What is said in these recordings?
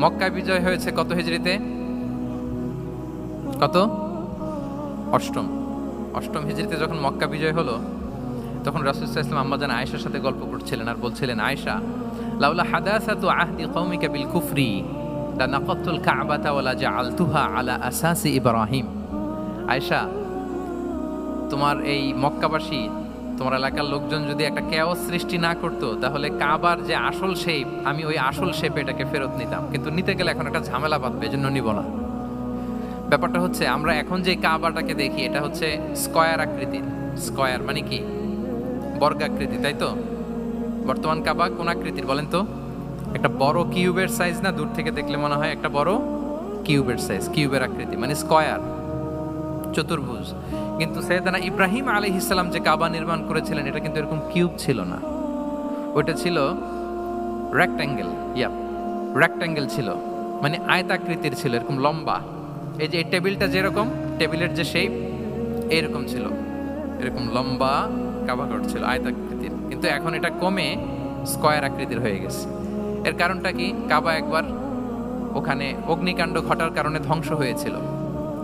মক্কা বিজয় হয়েছে কত হিজড়িতে? কত? অষ্টম। অষ্টম হিজড়িতে যখন মক্কা বিজয় হলো, তখন রাসুলসাহ ইসলাম আম্মাজান আয়েশার সাথে গল্প করছিলেন আর বলছিলেন, আয়েশা, লাউলা হাদাসাতু আহদি কওমিকা বিল কুফরি লা নাকাতুল কাবাতা ওয়ালা জাআলতুহা আলা আসাসি ইব্রাহিম। আয়েশা, তোমার এই মক্কাবাসী তোমার এলাকার লোকজন যদি একটা কেওয়াস সৃষ্টি না করতো, তাহলে কাবার যে আসল শেপ আমি ওই আসল শেপে এটাকে ফেরত নিতাম। কিন্তু নিতে গেলে এখন একটা ঝামেলা বাঁধবে এজন্য নিব না। ব্যাপারটা হচ্ছে, আমরা এখন যে কাবাটাকে দেখি, এটা হচ্ছে স্কয়ার আকৃতির। স্কয়ার মানে কি? বর্গাকৃতি তাই তো? বর্তমান কাবা কোন আকৃতির, বলেন তো? একটা বড় কিউবের সাইজ না? দূর থেকে দেখলে মনে হয় একটা বড় কিউবের সাইজ কিউবের আকৃতি মানে স্কয়ার চতুর্ভুজ। কিন্তু সৈয়দানা ইব্রাহিম আলি ইসলাম যে কাবা নির্মাণ করেছিলেন, এটা কিন্তু এরকম কিউব ছিল না। ওইটা ছিল রেক্ট্যাঙ্গেল ইয়াপ রেক্ট্যাঙ্গেল ছিল। মানে আয়তাকৃতির ছিল, এরকম লম্বা। এই যে এই টেবিলটা যেরকম, টেবিলের যে শেপ এরকম ছিল। এরকম লম্বা কাবাঘর ছিল, আয়তাকৃতির। কিন্তু এখন এটা কমে স্কয়ার আকৃতির হয়ে গেছে। এর কারণটা কি? কাবা একবার ওখানে অগ্নিকাণ্ড ঘটার কারণে ধ্বংস হয়েছিল।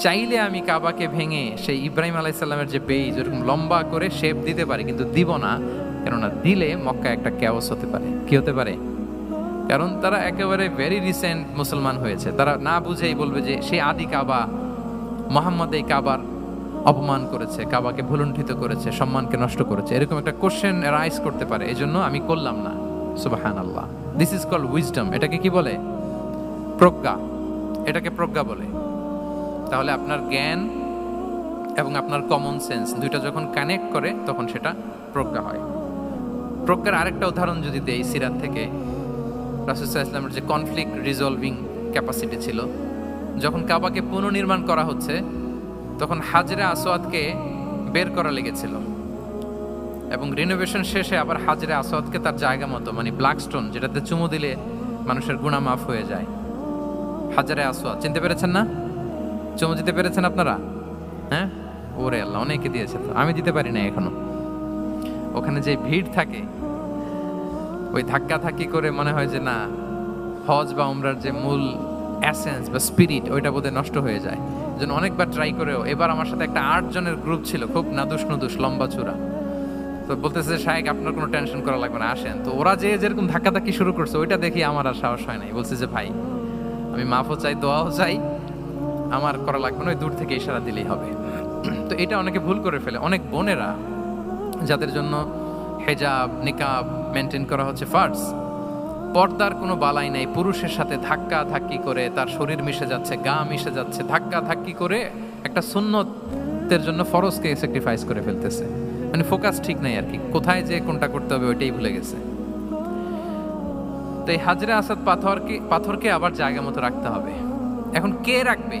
চাইলে আমি কাবাকে ভেঙে সেই ইব্রাহিম আলাইসাল্লামের যে বেইজ ওরকম লম্বা করে শেপ দিতে পারি, কিন্তু দিব না। কেননা দিলে মক্কা একটা ক্যাওস হতে পারে। কি হতে পারে? কারণ তারা একেবারে ভেরি রিসেন্ট মুসলমান হয়েছে। তারা না বুঝেই বলবে যে সেই আদি কাবা, মোহাম্মদ এই কাবার অপমান করেছে, কাবাকে ভুলুণ্ঠিত করেছে, সম্মানকে নষ্ট করেছে। এরকম একটা কোশ্চেন রাইজ করতে পারে। এই জন্য আমি করলাম না। সুবাহান আল্লাহ দিস ইজ কল উইজডম এটাকে কি বলে? প্রজ্ঞা। এটাকে প্রজ্ঞা বলে। তাহলে আপনার জ্ঞান এবং আপনার কমন সেন্স দুইটা যখন কানেক্ট করে, তখন সেটা প্রজ্ঞা হয়। প্রজ্ঞার আরেকটা উদাহরণ যদি দেই সিরাত থেকে রাসুসাহ ইসলামের যে কনফ্লিক্ট রিজলভিং ক্যাপাসিটি ছিল, যখন কাবাকে পুনর্নির্মাণ করা হচ্ছে, তখন হাজরা আসোয়াদকে বের করা লেগেছিল। এবং রিনোভেশন শেষে আবার হাজরে আসোয়াদকে তার জায়গা মতো মানে ব্ল্যাক স্টোন যেটাতে চুমু দিলে মানুষের গুণা মাফ হয়ে যায়। হাজারে আসোয়াদ চিনতে পেরেছেন না? চুমু দিতে পেরেছেন আপনারা? হ্যাঁ? ওরে আল্লাহ, অনেকে দিয়েছে তো। আমি দিতে পারি না এখনও। ওখানে যে ভিড় থাকে, ওই ধাক্কা ধাক্কি করে মনে হয় যে না, হজ বা উমরার যে মূল অ্যাসেন্স বা স্পিরিট ওইটা বোধহয় নষ্ট হয়ে যায়। যেন অনেকবার ট্রাই করেও, এবার আমার সাথে একটা আট জনের গ্রুপ ছিল, খুব নাদুস নুদুস, লম্বা চূড়া। তো বলতেছে শাহেক আপনার কোনো টেনশন করা লাগবে না, আসেন। তো ওরা যে যেরকম ধাক্কা ধাক্কি শুরু করছে, ওইটা দেখি আমার আর সাহস হয় নাই। বলছে যে, ভাই, আমি মাফও চাই, দোয়াও চাই। আমার করা লাগবে না, ওই দূর থেকে ইশারা দিলেই হবে। তো এটা অনেকে ভুল করে ফেলে। অনেক বোনেরা যাদের জন্য হেজাব, নিকাব মেনটেন করা হচ্ছে ফার্স পর্দার কোনো বালাই নাই। পুরুষের সাথে ধাক্কা ধাক্কি করে তার শরীর মিশে যাচ্ছে, গা মিশে যাচ্ছে, ধাক্কা ধাক্কি করে একটা সুন্নতের জন্য ফরজকে স্যাক্রিফাইস করে ফেলতেছে। মানে ফোকাস ঠিক নাই আর কি। কোথায় যে কোনটা করতে হবে, ওইটাই ভুলে গেছে। তো এই হাজরে আসাদ পাথরকে পাথরকে আবার জায়গা মতো রাখতে হবে। এখন কে রাখবে?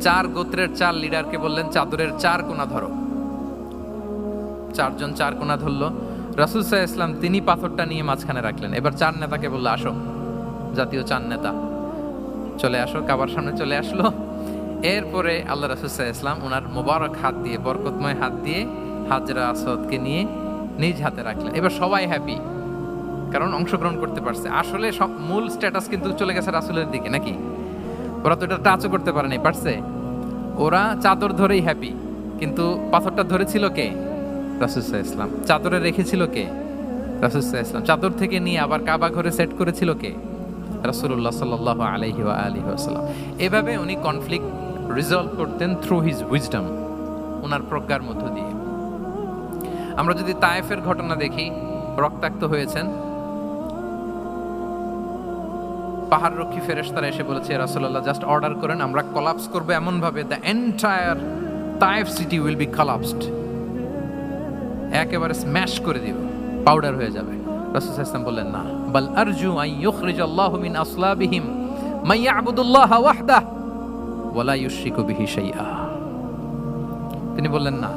চার গোত্রের চার লিডারকে বললেন, চাদরের চার কোনা ধরো। চারজন চার কোনা ধরলো। রাসুল সাহা ইসলাম তিনি পাথরটা নিয়ে মাঝখানে রাখলেন। এবার চার নেতাকে বলল, আসো, জাতীয় চার নেতা, চলে আসো। কাবার সামনে চলে আসলো। এরপরে আল্লাহ রাসুল সাহা ইসলাম ওনার মোবারক হাত দিয়ে, বরকতময় হাত দিয়ে হাজরা আসদকে নিয়ে নিজ হাতে রাখলেন। এবার সবাই হ্যাপি কারণ অংশগ্রহণ করতে পারছে। আসলে সব মূল স্ট্যাটাস কিন্তু চলে গেছে রাসুলের দিকে, নাকি? ওরা তো এটা টাচও করতে পারেনি পারছে ওরা চাদর ধরেই হ্যাপি কিন্তু পাথরটা ধরেছিল কে? রাসুসাহ ইসলাম চাদরে রেখেছিল কে? রাসুসাহ ইসলাম চাদর থেকে নিয়ে আবার কাবা ঘরে সেট করেছিল কে? রাসুল্লাহ সাল আলহি আলহি আসাল্লাম এভাবে উনি কনফ্লিক্ট রিজলভ করতেন থ্রু হিজ উইজডম ওনার প্রজ্ঞার মধ্য দিয়ে। আমরা যদি তায়েফের ঘটনা দেখি, রক্তাক্ত হয়েছেন পাহাড় রক্ষী ফেরেশতারা এসে বলেছে রাসূলুল্লাহ জাস্ট অর্ডার করেন, আমরা কলাপস করব এমন ভাবে the entire Taif city will be collapsed একেবারে স্ম্যাশ করে দিব। পাউডার হয়ে যাবে। রাসূল সাল্লাল্লাহু বললেন, না। বাল আরজু আন ইউখরিজ আল্লাহু মিন আসলাবিহিম ওয়াহদাহ ওয়ালা ইউশরিকু বিহি শাইআ। তিনি বললেন, না,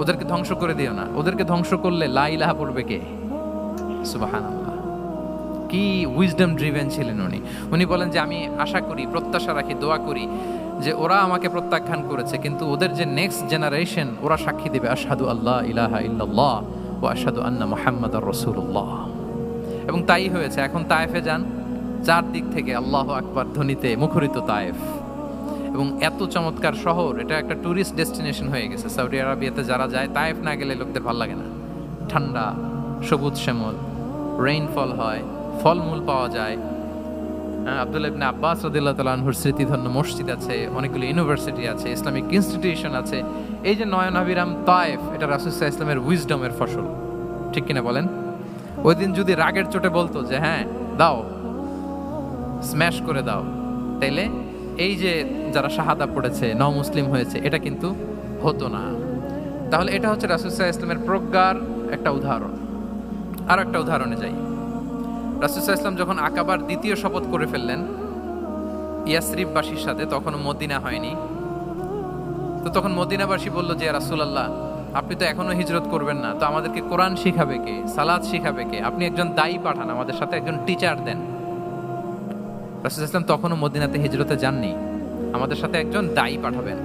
ওদেরকে ধ্বংস করে দিও না। ওদেরকে ধ্বংস করলে লা ইলাহা পড়বে কে? সুবহানাল্লাহ। কি উইজডম ড্রিভেন ছিলেন উনি? উনি বলেন যে, আমি আশা করি, প্রত্যাশা রাখি, দোয়া করি যে, ওরা আমাকে প্রত্যাখ্যান করেছে, কিন্তু ওদের যে নেক্সট জেনারেশন ওরা সাক্ষী দেবে আসাদু আল্লাহ ইলাহা ইল্লাল্লাহ ও আশহাদু আন্না মুহাম্মাদ রাসূলুল্লাহ। এবং তাই হয়েছে। এখন তায়েফে যান, চারদিক থেকে আল্লাহ আকবার ধ্বনিতে মুখরিত তায়েফ। এবং এত চমৎকার শহর, এটা একটা ট্যুরিস্ট ডেস্টিনেশন হয়ে গেছে। সৌদি আরবিয়াতে যারা যায়, তায়েফ না গেলে লোকদের ভালো লাগে না। ঠান্ডা, সবুজ শ্যামল রেইনফল হয় ফলমূল পাওয়া যায়। আব্দুল ইবনে আব্বাস রদিল্লাহ তালাহুর স্মৃতিধন্য মসজিদ আছে, অনেকগুলো ইউনিভার্সিটি আছে, ইসলামিক ইনস্টিটিউশন আছে। এই যে নয়ন নয়নাভিরাম তায়েফ, এটা রাসুসাহ ইসলামের উইজডমের ফসল। ঠিক কিনা বলেন? ওই দিন যদি রাগের চোটে বলতো যে হ্যাঁ দাও স্ম্যাশ করে দাও। তাইলে এই যে যারা শাহাদা পড়েছে ন মুসলিম হয়েছে, এটা কিন্তু হতো না। তাহলে এটা হচ্ছে রাসুসাহ ইসলামের প্রজ্ঞার একটা উদাহরণ। আর একটা উদাহরণে যাই। রাসুসাহ ইসলাম যখন আকাবার দ্বিতীয় শপথ করে ফেললেন, ইয়াসরিফবাসীর সাথে, তখনও মদিনা হয়নি। তো তখন মদিনাবাসী বলল, যে রাসুলাল্লাহ, আপনি তো এখনও হিজরত করবেন না। তো আমাদেরকে কোরআন শিখাবে কে? সালাদ শিখাবে কে? আপনি একজন দায়ী পাঠান, আমাদের সাথে একজন টিচার দেন। রাসুল ইসলাম তখনও মদিনাতে হিজরতে যাননি। আমাদের সাথে একজন দায়ী পাঠাবেন।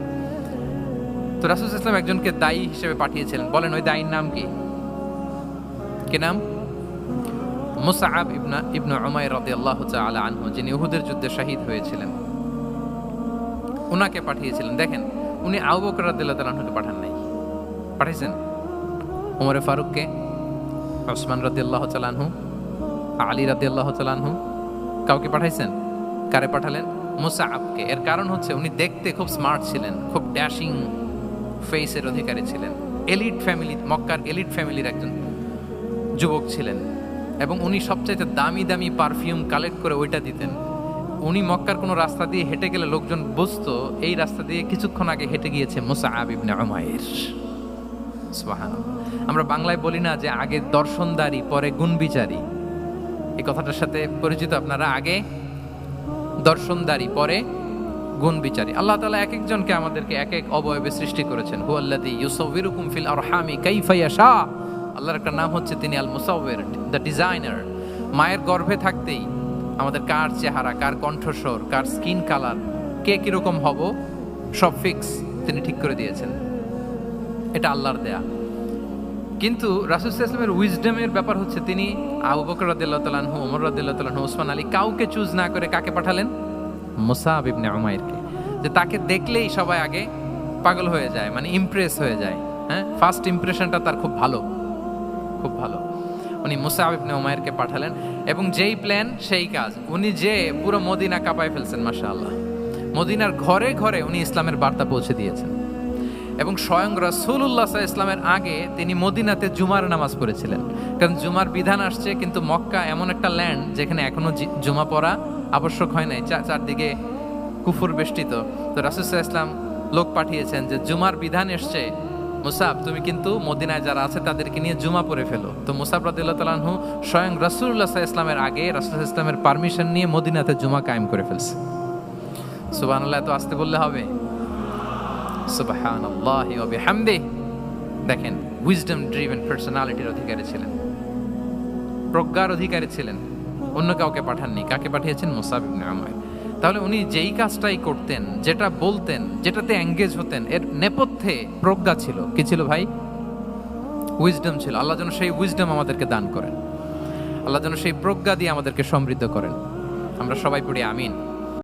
তো রাসুল ইসলাম একজনকে দায়ী হিসেবে পাঠিয়েছিলেন। বলেন, ওই দায়ীর নাম কি? কি নাম? মুসাআব ইবনা, ইবনু উমাইর রাদিয়াল্লাহু তাআলা আনহু, যিনি উহুদের যুদ্ধে শহীদ হয়েছিলেন, উনাকে পাঠিয়েছিলেন। দেখেন, উনি আবু বকর আনহুকে পাঠান নাই। পাঠিয়েছেন? ওমরে ফারুককে, ওসমান রাদিয়াল্লাহু তাআলা আনহু, আলী রাদিয়াল্লাহু তাআলা আনহু, কাউকে পাঠাইছেন? কারে পাঠালেন? মুসাআবকে। এর কারণ হচ্ছে, উনি দেখতে খুব স্মার্ট ছিলেন, খুব ড্যাশিং ফেসের অধিকারী ছিলেন। এলিট ফ্যামিলি, মক্কার এলিট ফ্যামিলির একজন যুবক ছিলেন। এবং উনি সবচাইতে দামি দামি পারফিউম কালেক্ট করে ওইটা দিতেন। উনি মক্কার কোনো রাস্তা দিয়ে হেঁটে গেলে লোকজন বুঝতো, এই রাস্তা দিয়ে কিছুক্ষণ আগে হেঁটে গিয়েছে মুসা আবিবনে আমায়ের আমরা বাংলায় বলি না যে আগে দর্শনদারি, পরে গুণবিচারী। এই কথাটার সাথে পরিচিত আপনারা আগে দর্শনদারি, পরে গুণ বিচারী আল্লাহ তালা এক একজনকে আমাদেরকে এক এক অবয়বে সৃষ্টি করেছেন। হু আল্লাদি ইউসফিরুকুম ফিল আরহামি কাইফাইয়া শাহ আল্লাহর একটা নাম হচ্ছে তিনি আল মুসাউবের দ্য ডিজাইনার মায়ের গর্ভে থাকতেই আমাদের কার চেহারা, কার কণ্ঠস্বর, কার স্কিন কালার কে কীরকম হব, সব ফিক্স তিনি ঠিক করে দিয়েছেন। এটা আল্লাহর দেয়া। কিন্তু রাসুল ইসলামের উইজডমের ব্যাপার হচ্ছে তিনি আবু বকর রাদিল্লাহ তালাহু ওমর রাদিল্লাহ ওসমান আলী কাউকে চুজ না করে কাকে পাঠালেন? মুসাহাব ইবনে উমাইরকে। যে তাকে দেখলেই সবাই আগে পাগল হয়ে যায় মানে ইমপ্রেস হয়ে যায় হ্যাঁ? ফার্স্ট ইমপ্রেশনটা তার খুব ভালো। খুব ভালো। উনি মুসাহাব ইবনে উমাইরকে পাঠালেন এবং যেই প্ল্যান সেই কাজ। উনি যে পুরো মদিনা কাঁপায় ফেলছেন মাসা আল্লাহ মদিনার ঘরে ঘরে উনি ইসলামের বার্তা পৌঁছে দিয়েছেন। এবং স্বয়ং রসুল্লাহ ইসলামের আগে তিনি মদিনাতে জুমার নামাজ পড়েছিলেন। কারণ জুমার বিধান আসছে, কিন্তু মক্কা এমন একটা ল্যান্ড যেখানে এখনও জুমা পড়া আবশ্যক হয় নাই। চারদিকে কুফুর বেষ্টিত। তো রাসুসাহ ইসলাম লোক পাঠিয়েছেন যে জুমার বিধান এসছে মুসাব, তুমি কিন্তু মদিনায় যারা আছে তাদেরকে নিয়ে জুমা পরে ফেলো। তো মুসাব রাদিল্লাহ তালাহু স্বয়ং রাসুল্লাহ ইসলামের আগে রাসুল ইসলামের পারমিশন নিয়ে মদিনাতে জুমা কায়েম করে ফেলছে। সুবাহ এত আসতে বললে হবে? দেখেন উইজডম ড্রিভেন পার্সোনালিটির অধিকারী ছিলেন। প্রজ্ঞার অধিকারী ছিলেন। অন্য কাউকে পাঠাননি। কাকে পাঠিয়েছেন? মুসাব ইবনে উমাইর। তাহলে উনি যেই কাজটাই করতেন, যেটা বলতেন, যেটাতে এঙ্গেজ হতেন, এর নেপথ্যে প্রজ্ঞা ছিল। কি ছিল ভাই? উইজডম ছিল। আল্লাহ যেন সেই উইজডম আমাদেরকে দান করেন। আল্লাহ যেন সেই প্রজ্ঞা দিয়ে আমাদেরকে সমৃদ্ধ করেন। আমরা সবাই পড়ি আমিন।